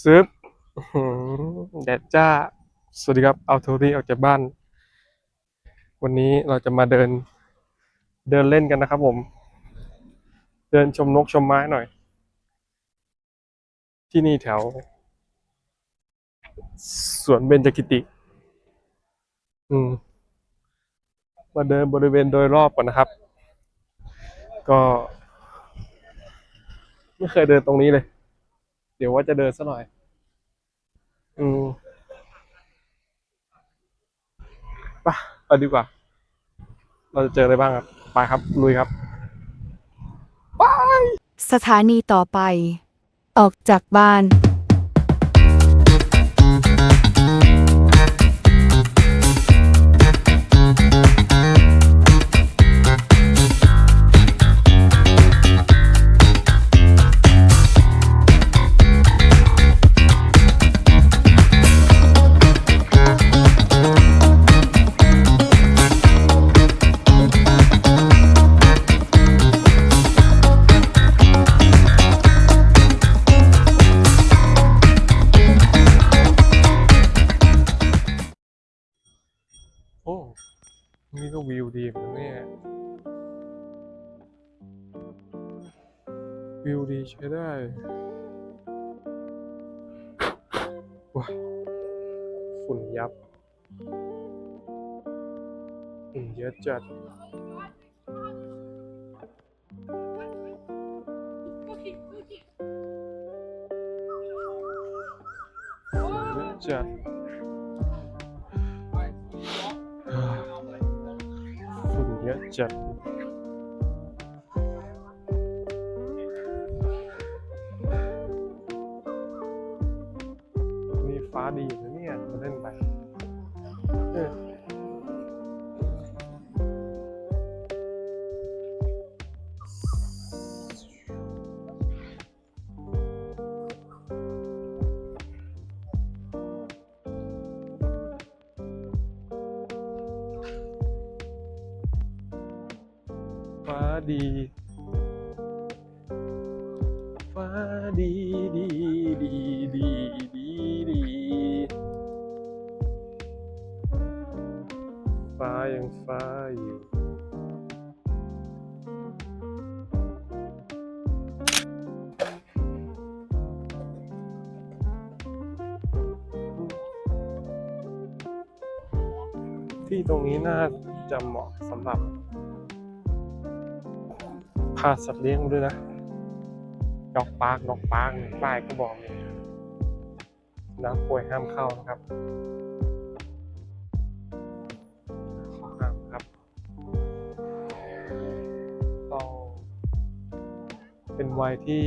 ซึบอื้อหือแดดจ้า สวัสดีครับ เอาโทรี่ออกจากบ้าน วันนี้เราจะมาเดิน เดินเล่นกันนะครับผม เดินชมนกชมไม้หน่อย ที่นี่แถว สวนเบญจกิติ อืม มาเดินบริเวณโดยรอบก่อนนะครับ ก็ ไม่เคยเดินตรงนี้เลยเดี๋ยวว่าจะเดินสักหน่อย อืมไปไปดีกว่า เราจะเจออะไรบ้างครับ ไปครับ ลุยครับสถานีต่อไป ออกจากบ้าน นี่ก็วิวดีเหมือนกันเนี่ยวิวดีใช้ได้ว้าฝุ่นยับฝุ่นเยอะจัด จัดนี่ฟ้าดีนะเนี่ยมาเล่นไป ฟ้ายังฟ้าอยู่ ที่ตรงนี้น่าจะเหมาะสำหรับพาสัตว์เลี้ยงด้วยนะ ดอกปาร์กดอกปาร์กป้ายก็บอกเลยนักป่วยห้ามเข้านะครับ วัยที่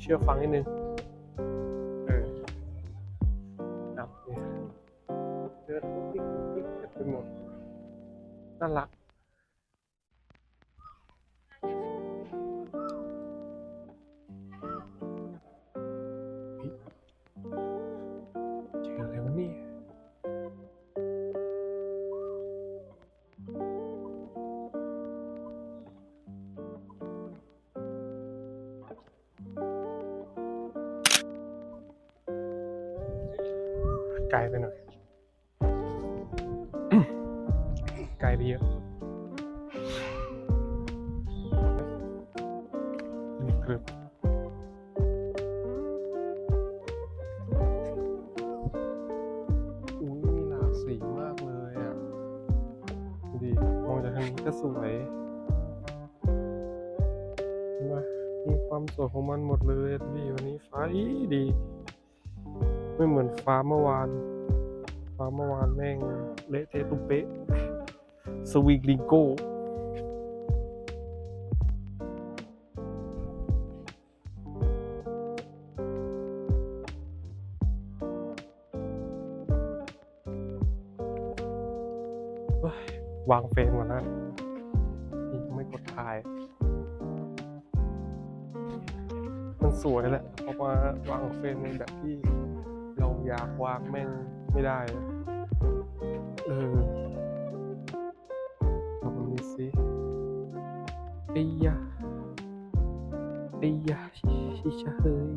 เชื่อฟังนิดนึงเออครับเนี่ยเดินปุ๊กปิ๊กปุ๊กปิ๊กเต็มไปหมดน่ารัก วามสวของมันหมดเลยดูดิวันนี้ฟ้าดีดี ไม่เหมือนฟ้าเมื่อวาน ฟ้าเมื่อวานแม่งเละเทะตุ้มเป๊ะสวีกลิงโก้วางเฟรมก่อนนะยังไม่กดถ่าย สวยแหละเพราอมาวางเฟรมในแบบที่เราอยากวางแม่งไม่ได้ เออทำนี้สิตียะตียะชิชาเฮ้ย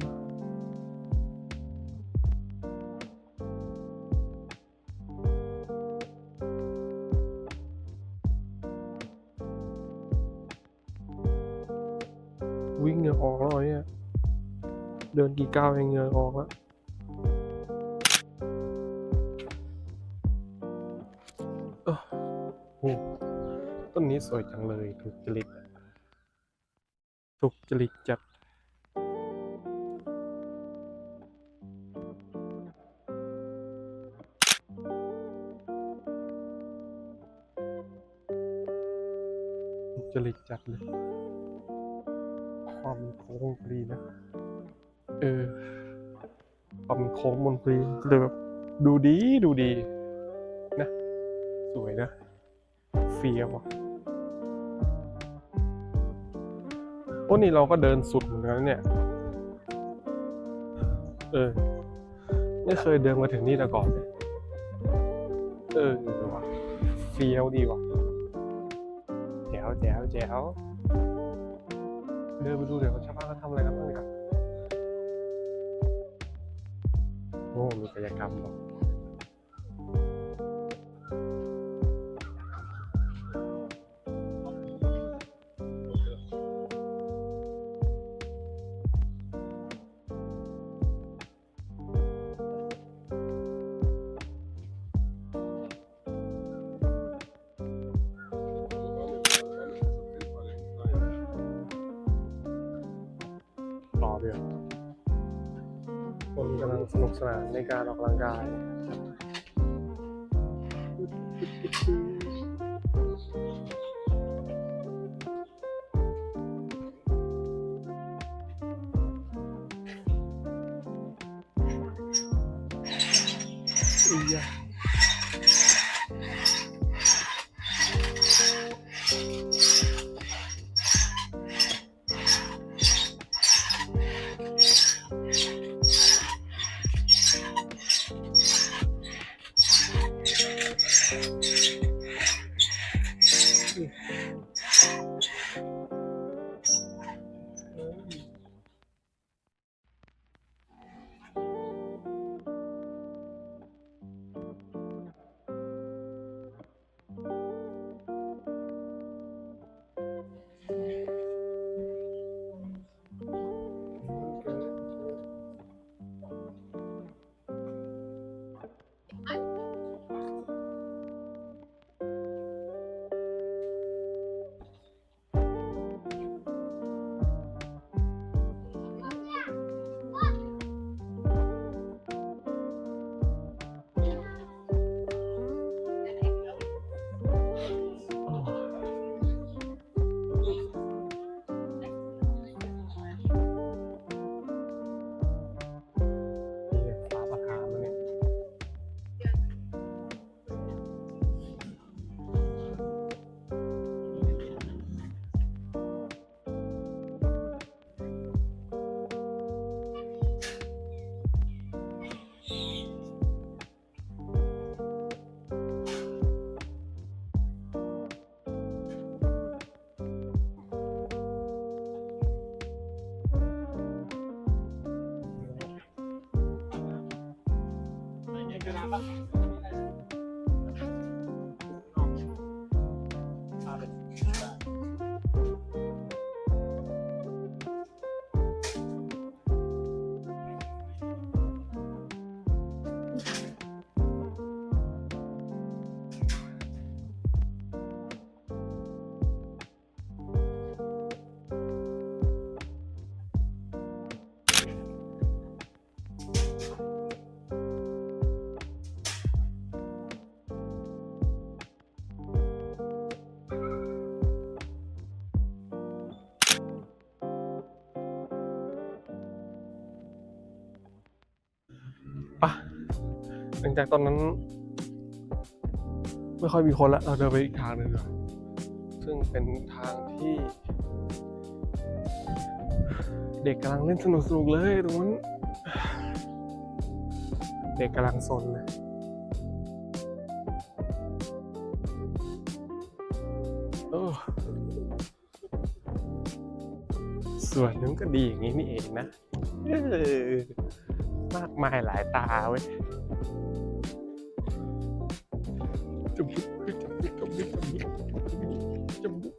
วิ่งเหงื่อออกแล้วเนี่ย เดินกี่ก้าวเองเหงื่อออกแล้วเอ้อโอ้ต้นนี้สวยจังเลย ถูกจริตอะถูกจริตจัดถูกจริตจัดเลย นโค้งบนพอดีก็เลยแบบดูดีดูดีนะ สวยนะเฟียวอะโอ้นี่เราก็เดินสุดเหมือนกันเนี่ย เออ ไม่เคยเดินมาถึงนี่แต่ก่อนเลยเออว่ะเฟียวดีว่ะแจ๋วแจ๋วแจ๋วเดินไปดูเดี๋ยวชาวบ้านเขาทำอะไรกันบ้างดีกว่ โอ้มีกิจกรรมหรอก นกสนุกสนานในการออกกำลังกาย หลังจากตอนนั้น ไม่ค่อยมีคนล้วเราเดินไปอีกทางหนึ่งดีกว่าซึ่งเป็นทางที่ เด็กกำลังเล่นสนุกสนุกเลยตรงนั้น เด็กกำลังซนเลยโอ้ส่วนนึงก็ดีอย่างนี้นี่เองนะมากมายหลายตาเว้ย chấm bút chấm bút chấm bút chấm bút chấm bút chấm bút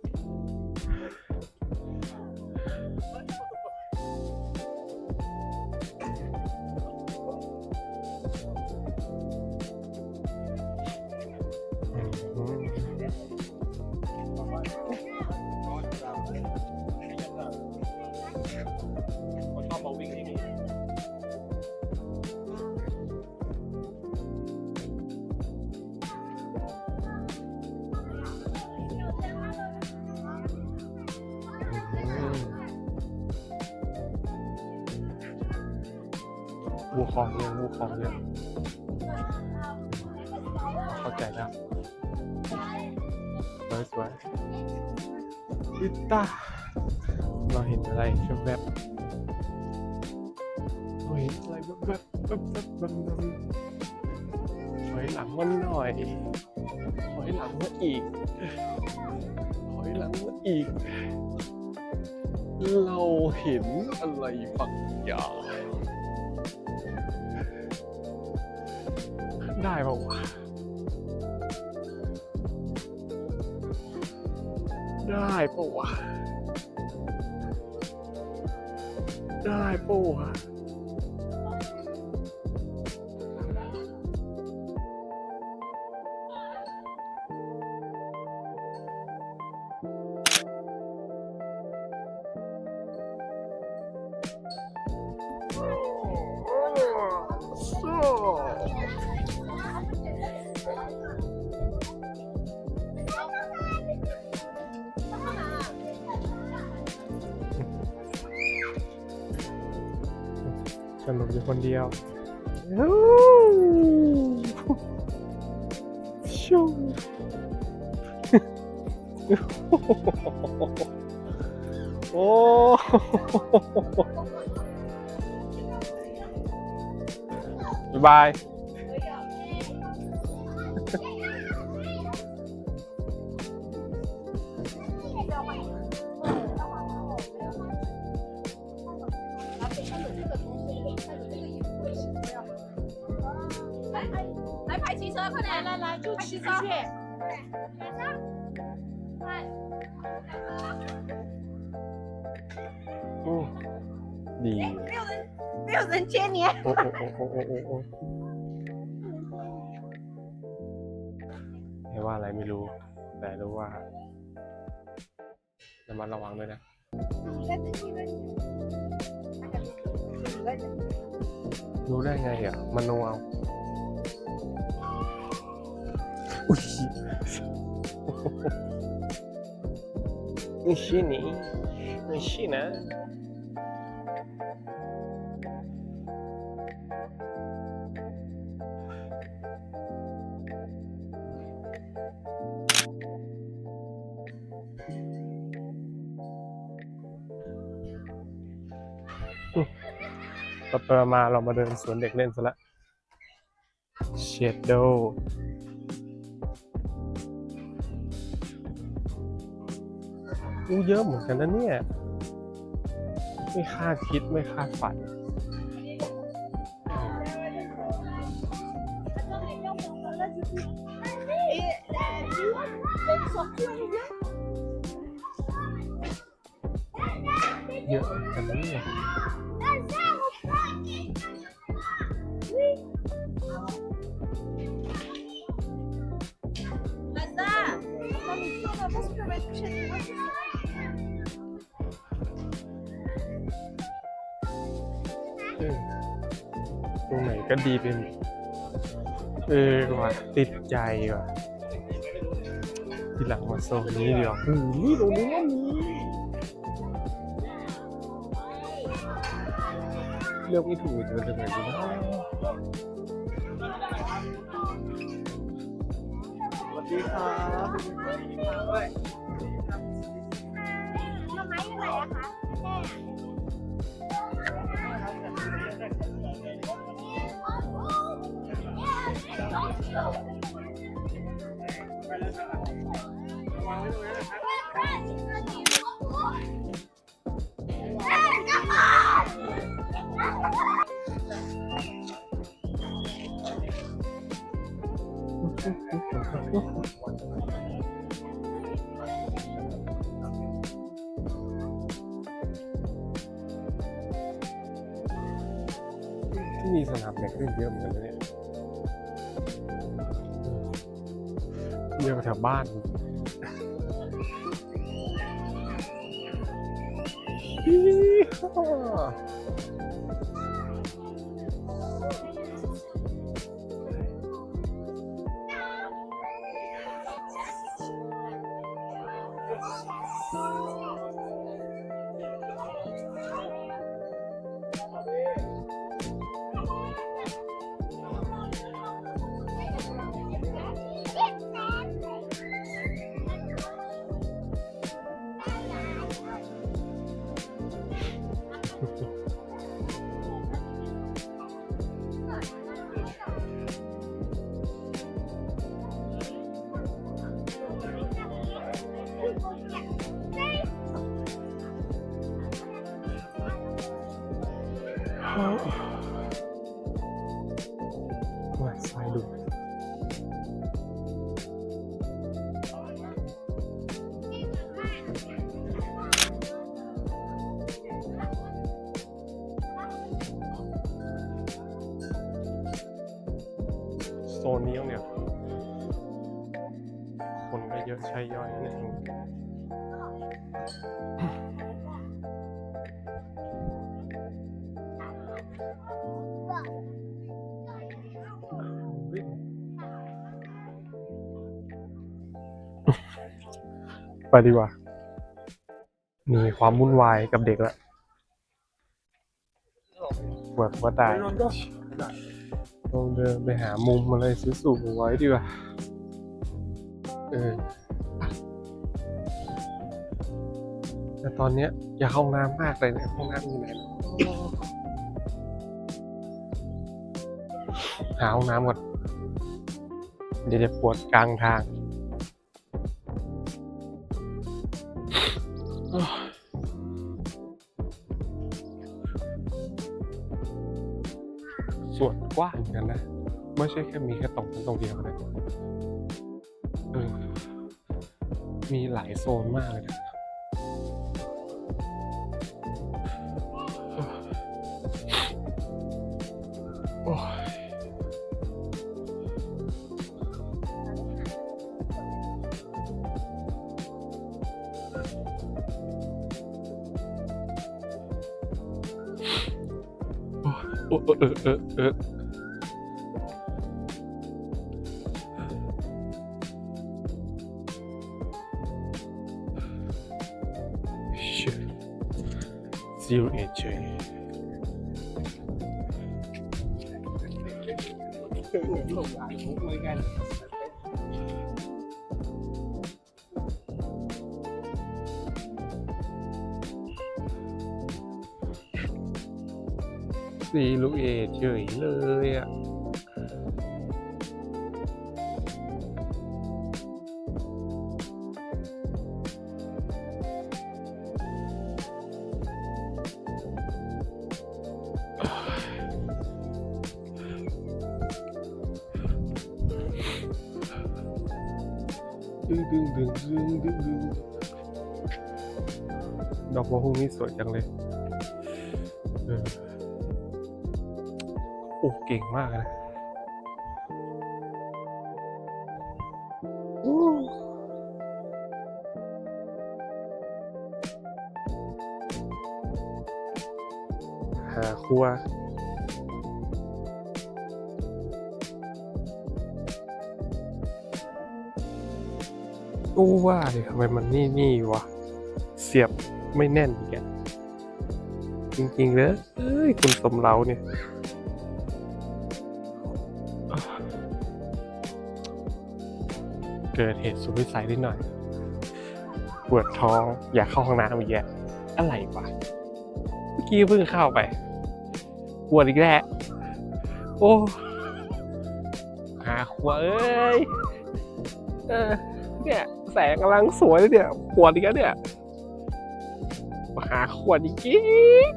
Còn con màu vinh gì คลองเนี่ยวัวคลองเนี่ยเข้าใจแล้วสวยสวยอิตาเราเห็นอะไรแวบเราเห็นอะไรแวบๆแวบแวบแวบถอยหลังมันหน่อยถอยหลังมาอีกถอยหลังมาอีก เราเห็นอะไรบางอย่าง ได้ปะวะได้ปะวะได้ปะว สนุกอยู่คนเดียวชูโอ้บ๊าย บาย 来排汽车，快点！来来来，就汽车。快！ โอ้ดี 没有人，没有人接你。 โอ้โอ้โอ้โอ้โอ้โอ้ไม่ว่าอะไรไม่รู้ แต่รู้ว่าระมัดระวังด้วยนะ รู้ได้ไงอ่ะมโนเอา อุ้ยไม่ใช่นี่ไม่ใช่นะไปๆมาเรามาเดินสวนเด็กเล่นซะละเชดโด อู้เยอะเหมือนกันนะเนี่ย ไม่คาดคิดไม่คาดฝัน ตรงไหนก็ดีเป็นเออว่ะติดใจว่ะทีหลังมาโซนนี้เดียวอืมนี่ตรงนี้ก็มีเลือกไม่ถูกจะเป็นยังไงดีนะสวัสดีครับ ที่มีสนามเด็กเล่นเยอะเหมือนกันนะเนี่ย บ้านอ ฮ่ อะใช้ย่อยเนี่ยไปดีกว่า มีความวุ่นวายกับเด็กล้วปวดหัวตายต้องเดินไปหามุมอะไรสวยๆไว้ดีกว่า เออ แต่ตอนเนี้ยอยากเข้าห้องน้ำมากเลยเนี่ยห้องน้ำอยู่ไหนเนอะหาห้องน้ำก่อนเดี๋ยวจะปวดกลางทาง ส่วนกว้างเหมือนกันนะ ไม่ใช่แค่มีแค่ตรงนั้นตรงเดียวนะเออมีหลายโซนมากเลยนะ โอ้ยเออเออเออชิ zero age ซีลูเอเฉยเลยอะดึงดึงดึงดึงดึงดึงดอกบัวพวกนี้สวยจังเลย ออโอ้เก่งมากนะหาครัวอู้ว่าเลยทำไมมันนี่นี่วะ เสียบไม่แน่นอีกอะจริงๆเลยเอ้ย คุณสมเราเนี่ย เกิดเหตุสุดวิสัยนิดหน่อย ปวดท้องอยากเข้าห้องน้ำอีกแล้วอะไรวะเมื่อกี้เพิ่งเข้าไป ปวดอีกแล้วโอ้หาขวเอ้ยเออเนี่ยแสงกำลังสวยเลยเนี่ยขวดอีกแล้วเนี่ยมาหาขวดอีกจริง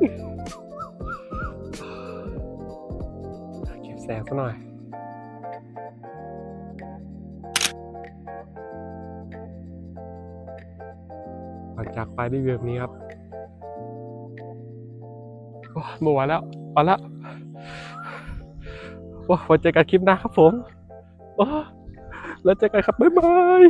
เก็บแสงซะหน่อย หลังจากไปได้แบบนี้ครับโอ้เมื่อวานแล้วเอาละว้าว้เจอกันคลิปหน้าครับผมแล้วเจอกันครับ บ๊ายบาย